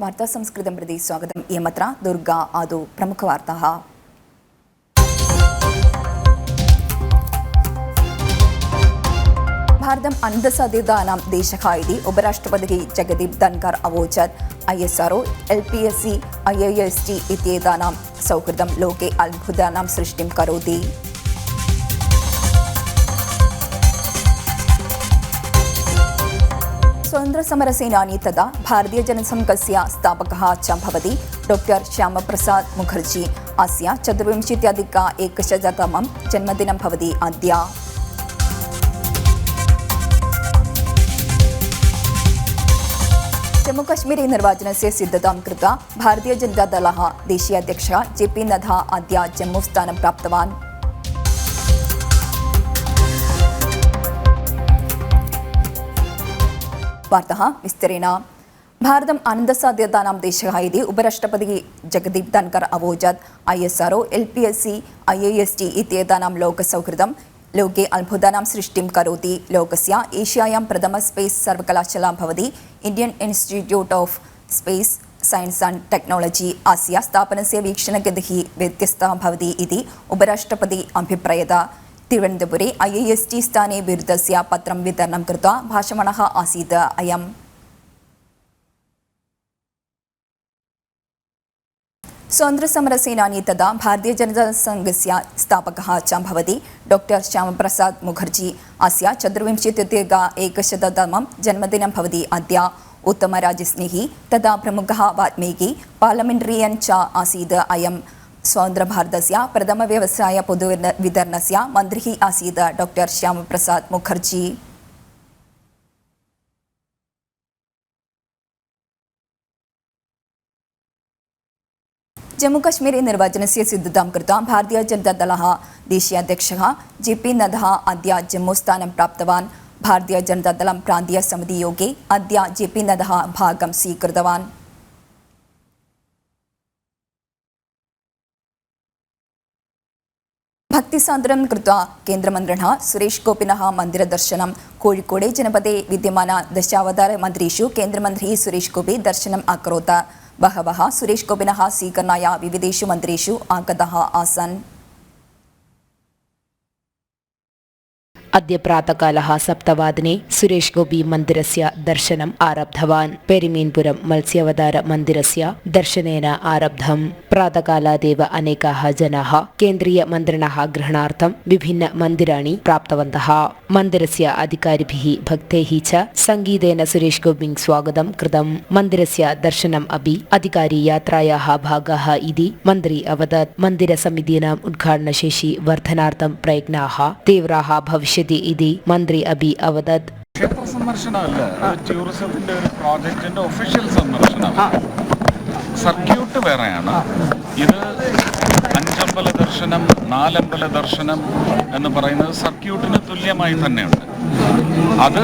വാർത്താ സംസ്കൃതം പ്രതി സ്വാഗതം. യമത്ര ദുർഗ ആദോ പ്രമുഖ വാർത്ത ഭാരതം അന്തസതിദാനാം ദേശഃ ഉപരാഷ്ട്രപതി Jagdeep Dhankhar അവോചത് I S R O L P S C I I S T എത്തിയതാനാം സൗഹൃദം ലോകെ അത്ഭുതാനാം സൃഷ്ടിം കരോതി. स्वतंत्र समर सेनानी तदा भारतीय जनसंघ से स्थापक चवति डॉक्टर श्याम प्रसाद मुखर्जी अस चतुर्विशत्यधिक जन्मदिन जम्मू कश्मीर निर्वाचन से सिद्धता भारतीय जनता दल देशीय अध्यक्ष जेपी नड्डा अद जम्मू स्थान प्राप्तवान वार्ताः विस्तरेण। भारतम् आनन्दसाध्यतानां देशः इति उपराष्ट्रपतिः जगदीप् धन्कर् अवोचत्। I S R O L P S C I लोकसौहृदं लोके अद्भुतानां सृष्टिं करोति। लोकस्य एशियायां प्रथम स्पेस् सर्वकलाशाला भवति। Indian institute of space science and technology अस्य स्थापनस्य वीक्षणगतिः व्यत्यस्ता भवति इति उपराष्ट्रपतिः अभिप्रयत तिरुवनन्तपुरे ऐ ऐ एस् टि स्थाने बिरुदस्य पत्रं वितरणं कृत्वा भाषमाणः आसीत् अयम् स्वतन्त्रसमरसेनानी तथा भारतीयजनतासङ्घस्य स्थापकः च भवति डॉक्टर् श्यामप्रसाद् मुखर्जी अस्य चतुर्विंशत्यधिक एकशततमं जन्मदिनं भवति अद्य उत्तमराजस्नेही तथा प्रमुखः वाल्मीकि पार्लमेण्टरियन् च आसीत् अयं स्वतंत्र भारत प्रथम व्यवसाय पुद विदरण से मंत्री आसी डॉक्टर श्याम प्रसाद मुखर्जी जम्मू कश्मीर निर्वाचन से सिद्धता कृत भारतीय जनता दल देशीय अध्यक्ष जेपी नड्डा अद्य जम्मूस्थन प्राप्त भारतीय जनता दल प्रांत समिति योगे अद्य जेपी नड्डा भागं स्वीकृतवा भक्तिसांद्र केन्द्रमंत्रिण सुरेशोपि मंदिर दर्शन कोड़े जनपद विद्यम दशावतार मंत्रीषु केन्द्रमंत्री सुरेशोपि दर्शन अकोत् बहव सुरेशोपि सीकरण विविधेशु मंत्रीषु आगता आसन അദ്യ പ്രാതകാല സപ്തവാദിനെ സുരേഷ് ഗോപി മന്ദിരസ്യ ദർശനം ആരബ്ധവാൻ. പെരിമീൻപുരം മത്സ്യാവതാര മന്ദിരസ്യ ദർശനേന ആരബ്ധം. പ്രാതകാലാദേവ അനേകാ ജനാ കേന്ദ്രീയ മന്ത്രിണ ഗ്രഹണാർത്ഥം വിഭിന്ന മന്ദിരാണി പ്രാപ്തവന്ത മന്ദിരസ്യ അധികാരിഭി ഭക്തൈ ച സംഗീതേന സുരേഷ് ഗോപി സ്വാഗതം കൃതം. മന്ദിരസ്യ ദർശനം അപി അധികാരി യാത്രായാ ഭാഗ ഇതി മന്ത്രി അവതത്. മന്ദിര മന്ദിരസമിതീനാം ഉദ്ഘാടനശേഷി വർധനാർത്ഥം പ്രയത്നാ തീവ്രാ ഭവിഷ്യ സ്ഥിതി ഇതി. മന്ത്രി അബി അവദാദ്. ക്ഷേത്ര സന്ദർശനമല്ല ടൂറിസത്തിന്റെ ഒരു പ്രോജക്റ്റിന്റെ ഒഫീഷ്യൽ സന്ദർശനമാണ് സർക്യൂട്ട് വേറെയാണ്. ഇത് അഞ്ചമ്പല ദർശനം നാലമ്പല ദർശനം എന്ന് പറയുന്നത് സർക്യൂട്ടിന് തുല്യമായി തന്നെയുണ്ട്. അത്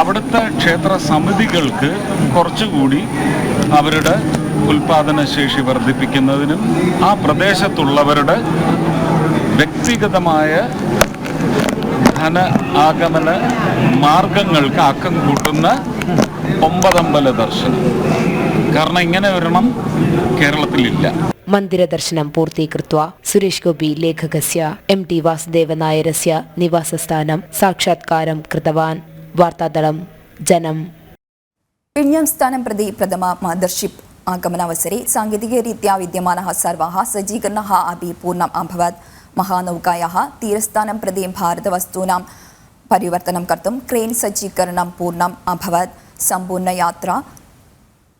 അവിടുത്തെ ക്ഷേത്ര സമിതികൾക്ക് കുറച്ചുകൂടി അവരുടെ ഉൽപാദന ശേഷി വർദ്ധിപ്പിക്കുന്നതിനും ആ പ്രദേശത്തുള്ളവരുടെ വ്യക്തിഗതമായ ധന ആഗമന മാർഗങ്ങൾക്ക് അക്കം കൂട്ടുന്ന ഒമ്പതമ്പല ദർശനം. കാരണം ഇങ്ങനെ വരണം കേരളത്തിലില്ല. മന്ദിര ദർശനം പൂർത്തീകൃത്വ. സുരേഷ് ഗോപി ലേഖകസ്യ. എം ടി വാസുദേവ വാസുദേവനായരസ്യ നിവാസസ്ഥാനം സാക്ഷാത്കാരം കൃതവാൻ. വാർത്താദളം ജനം. വിഴിഞ്ഞാം പ്രതി പ്രഥമ മദർഷിപ്പ്. ആഗമനാവസരെ സാങ്കേതിക ರೀತಿಯ വിദ്യമാന ಸರ್ವ സജ്ജീകരണ ಅಪಿ ಪೂರ್ಣ महानौकायाः तीरस्थानं प्रति भारतवस्तूनां परिवर्तनं कर्तुं क्रेन् सज्जीकरणं पूर्णम् अभवत् सम्पूर्णयात्रा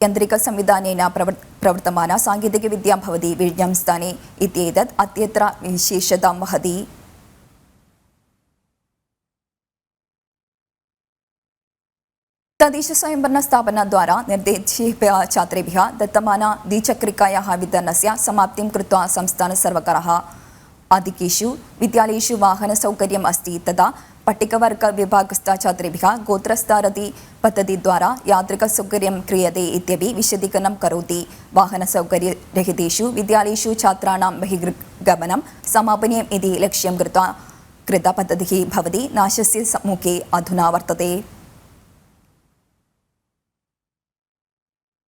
यन्त्रिकसंविधानेन प्रवर् प्रवर्तमाना साङ्केतिकविद्या भवति विज्ञं स्थाने इत्येतत् अत्यत्र विशेषतां वहति തദ്ദേശസ്വയംഭരണസ്ഥാപനദ്വാരാ നിർദ്ദേശേഭ്യ ഛാത്രേഭ്യ ദത്തമാന ദ്വിചക്രികായാः വിതരണस्य समाप्तिं कृत्वा സംസ്ഥാनसर्वकारः अधिकेषु विद्यालयेषु वाहनसौकर्यम् अस्ति तथा पट्टिकवर्गविभागस्थ छात्रेभ्यः गोत्रस्तारति पद्धतिद्वारा यात्रिकसौकर्यं क्रियते इत्यपि विशदीकरणं करोति वाहनसौकर्यरहितेषु विद्यालयेषु छात्राणां बहिर्गमनं समापनीयम् इति लक्ष्यं कृत्वा कृतपद्धतिः भवति नाशस्य मुखे अधुना वर्तते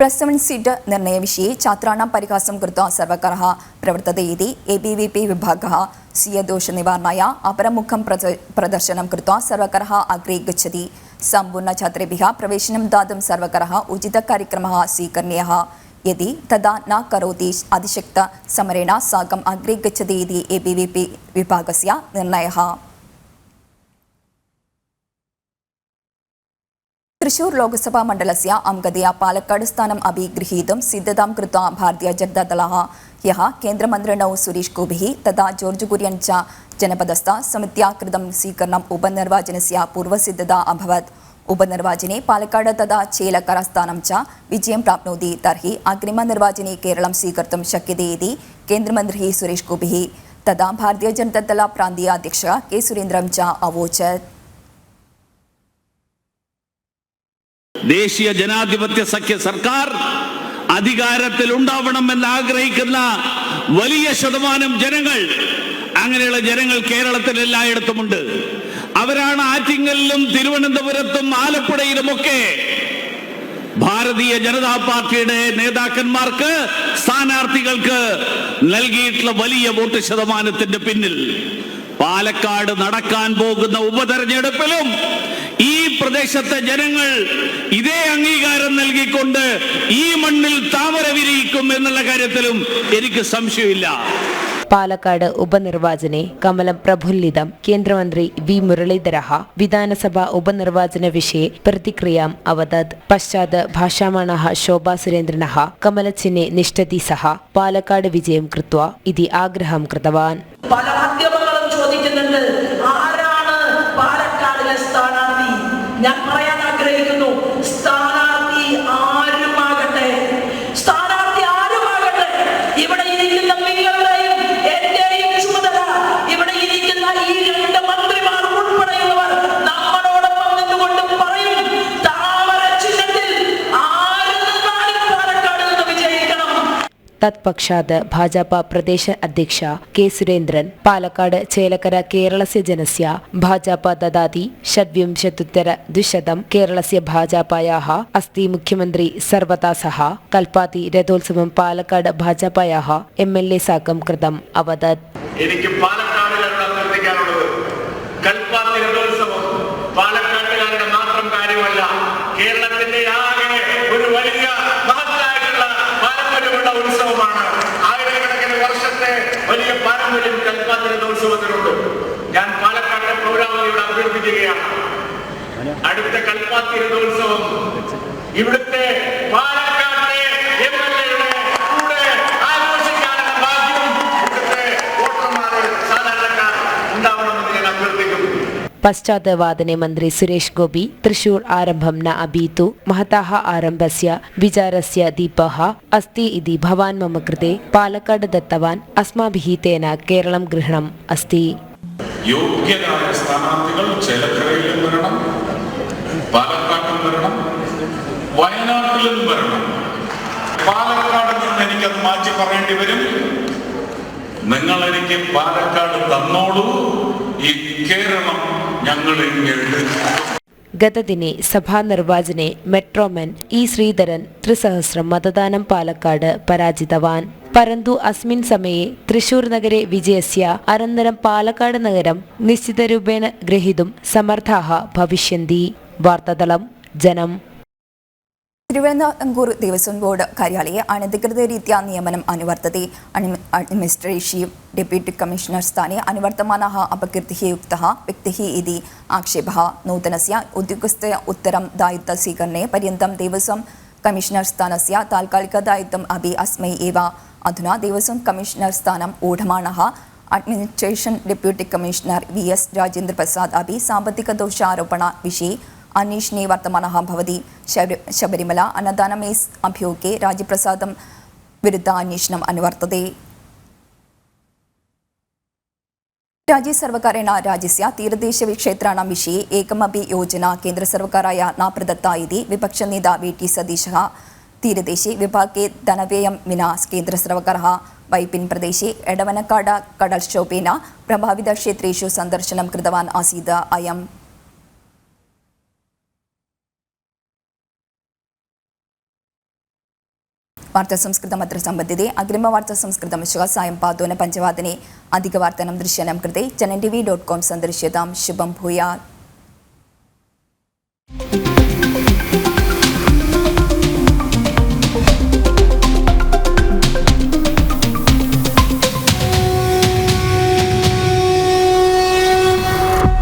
प्रसवन् सीट् निर्णयविषये छात्राणां परिहासं कृत्वा सर्वकारः प्रवर्तते इति एबीवीपी विभागः स्वीयदोषनिवारणाय अपरमुखं प्रद- प्रदर्शनं कृत्वा सर्वकारः अग्रे गच्छति सम्पूर्णछात्रेभ्यः प्रवेशनं दातुं सर्वकारः उचितकार्यक्रमः स्वीकरणीयः यदि तदा न करोति अतिशक्तसमरेण साकम् अग्रे गच्छति इति एबीवीपी विभागस्य निर्णयः തൃശൂർ ലോകസഭാ മണ്ഡലസ്യ അംഗതയ പാലക്കാട് സ്ഥാനം അഭിഗൃഹീതും സിദ്ധതാം കൃത ഭാരതീയ ജനതാദളഃ യഹ കേന്ദ്രമന്ത്രിണൌ സുരേഷ് ഗോഭിഃ തഥാ ജോർജ് കുര്യൻ ച ജനപദസ്ഥ സമിത്യാ കൃതം സ്വീകരണം ഉപനിർവാചനസ്യ പൂർവസിദ്ധത അഭവത്. ഉപനിർവാചനെ പാലക്കാട് തഥാ ചേലക്കര സ്ഥാനം ച വിജയം പ്രാപ്നോതി തർഹി അഗ്രിമനിർവാചനെ കേരളം സ്വീകർത്തും ശക്യതേതി കേന്ദ്രമന്ത്രി സുരേഷ് ഗോഭിഃ തഥാ ഭാരതീയ ജനതാദള പ്രാന്തീയ അധ്യക്ഷ കെ സുരേന്ദ്രം ച അവോചത് ദേശീയ ജനാധിപത്യ സഖ്യ സർക്കാർ അധികാരത്തിൽ ഉണ്ടാവണമെന്ന് ആഗ്രഹിക്കുന്ന വലിയ ശതമാനം ജനങ്ങൾ അങ്ങനെയുള്ള ജനങ്ങൾ കേരളത്തിൽ എല്ലായിടത്തുമുണ്ട് അവരാണ് ആറ്റിങ്ങലിലും തിരുവനന്തപുരത്തും ആലപ്പുഴയിലുമൊക്കെ ഭാരതീയ ജനതാ പാർട്ടിയുടെ നേതാക്കന്മാർക്ക് സ്ഥാനാർത്ഥികൾക്ക് നൽകിയിട്ടുള്ള വലിയ വോട്ട് ശതമാനത്തിന്റെ പിന്നിൽ പാലക്കാട് നടക്കാൻ പോകുന്ന ഉപതെരഞ്ഞെടുപ്പിലും പ്രദേശത്തെ ജനങ്ങൾ ഇതേ അംഗീകാരം നൽകിക്കൊണ്ട് ഈ മണ്ണിൽ താമര വിരിയിക്കും എന്നുള്ള കാര്യത്തിലും എനിക്ക് സംശയമില്ല. പാലക്കാട് ഉപനിർവാചനെ കമലം പ്രഫുല്ലിതം കേന്ദ്രമന്ത്രി വി മുരളീധര വിധാനസഭാ ഉപനിർവാചന വിഷയെ പ്രതിക്രിയാം അവതത് പശ്ചാത് ഭാഷാമാണ ശോഭാ സുരേന്ദ്രന കമലച്ചിനെ നിഷ്ഠതി സഹ പാലക്കാട് വിജയം കൃത്വ ഇതി ആഗ്രഹം കൃതവാൻ. ഞാൻ പറയാൻ ആഗ്രഹിക്കുന്നു സ്ഥാനാർത്ഥി ആരുമാകട്ടെ? സ്ഥാനാർത്ഥി ആരുമാകട്ടെ? ഇവിടെ ഇരിക്കുന്ന നിങ്ങളുടെയും എന്റെയും ചുമതല ഇവിടെ ഇരിക്കുന്ന ഈ തത്പക്ഷാത് ഭാജപ പ്രദേശ അധ്യക്ഷ കെ സുരേന്ദ്രൻ പാലക്കാട് ചേലക്കര കേരളസ്യ ജനസ്യ ഭാജപ ദദാതി ഷഡ്വിംശത്തുത്തര ദ്വിശതം കേരളസ്യ ഭാജപയാഹ അസ്ഥി മുഖ്യമന്ത്രി സർവതാസഹ കൽപ്പാത്തി രഥോത്സവം പാലക്കാട് ഭാജപയാഹ എം എൽ എ സാക്കം കൃതം അവതത്. പാരമ്പര്യം കൽപ്പാത്തി രഥോത്സവത്തിനുണ്ട് ഞാൻ പാലക്കാട്ടെ പൗരാവലിയോട് അഭ്യർത്ഥിക്കുകയാണ്. അടുത്ത കൽപ്പാത്തി രഥോത്സവം ഇവിടുത്തെ പാലക്കാട്ടെ എം എൽ എയുടെ കൂടെ ആഘോഷിക്കാനുള്ള ഭാഗ്യം ഇവിടുത്തെ വോട്ടർമാർ സാധാരണക്കാർ ഉണ്ടാവണമെന്ന് ഞാൻ അഭ്യർത്ഥിക്കുന്നു പശ്ചാത്തലവാദനെ മന്ത്രി സുരേഷ് ഗോപി തൃശൂർ ആരംഭം ന അബീതു മഹത്താഹ ആരംഭസ്യ വിചാരസ്യ ദീപഹ അസ്തി ഇതി ഭവാൻ മമ കൃതേ പാലക്കാട് ദത്തവാൻ അസ്മാഭിഹി തേന കേരളം ഗൃഹണം അസ്തി യോഗ്യരായ സ്ഥാനാർത്ഥികൾ ചേലക്കരയിലും വരണം പാലക്കാട്ടിലും വരണം വയനാട്ടിലും വരണം. പാലക്കാട് നിന്ന് എനിക്കത് മാറ്റി പറയേണ്ടി വരും. നിങ്ങൾ എനിക്ക് പാലക്കാട് തന്നോളൂ. ഈ കേരളം ഗതദിനെ സഭാ നിർവാചനെ മെട്രോമൻ ഇ ശ്രീധരൻ ത്രിസഹസ്രം മതദാനം പാലക്കാട് പരാജിതവാൻ. പരന്തു അസ്മിൻ സമയെ തൃശൂർ നഗരെ വിജയസ്യ അനന്തരം പാലക്കാട് നഗരം നിശ്ചിതരൂപേണ ഗ്രഹീതും സമർത്ഥാഹ ഭവിഷ്യന്തി. വാർത്തതളം ജനം. തിരുവിതാംകൂർ ദേവസ്വം ബോർഡ് കാര്യാലയ അനധികൃത രീതിയ നിയമനം അനുവർത്തതി അഡ്മിനിസ്ട്രേഷീവ് ഡെപ്യൂട്ടി കമ്മീഷണർ സ്ഥാനെ അനുവർത്തമാന അപകീർത്തി യുക്ത വ്യക്തി ഇതി ആക്ഷേപ നൂതനസ്യ ഉദ്യോഗസ്ഥ ഉത്തരം ദായിത്വ ദായിത്വസ്വീകരണേ പര്യന്തം ദേവസ്വം കമ്മീഷണർ സ്ഥാനസ്യ താൽക്കാലിക ദായിത്വം അഭി അസ്മൈ ഇവ അധുനാ ദേവസ്വം കമ്മീഷണർ സ്ഥാനം ഊഢമാണ administration deputy commissioner V S Rajendra Prasad അഭി സാമ്പത്തിക ദോഷാരോപണ വിഷയ അന്വേഷണേ വർത്തമാനഃ ഭവതി. ശബരിമല അന്നദാനമേസ് അഭ്യോഗെ രാജ്യപ്രസാദം വിരുദ്ധ അന്വേഷണം അനുവർത്തത. രാജ്യ സർവകാരേണ രാജ്യസ്യ തീരദേശ വിക്ഷേത്രാണാം വിഷയെ ഏകമപി യോജന കേന്ദ്ര സർവകാരായ നാപ്രദത്ത ഇതി വിപക്ഷ നേതാ വി ടി സതീശ തീരദേശി വിഭാഗെ ധനവ്യയം വിന കേന്ദ്ര സർവകാര വൈപ്പിൻ പ്രദേശി എടവനക്കാട് കടൽക്ഷോഭേന പ്രഭാവിത ക്ഷേത്രേഷു സന്ദർശനം കൃതവാൻ ആസീത് അയം. വാർത്താ സംസ്കൃതം അത്ര സമ്പദ്ധ്യതേ അഗ്രിമ വാർത്താ സംസ്കൃതം ശ്വാസായം പാതോന പഞ്ചവാദനെ. അധിക വാർത്തനം ദൃശ്യനം കൃതേ. ചനൻ ടി വി ഡോട്ട് കോം സന്ദർശ്യതാം. ശുഭം ഭൂയാ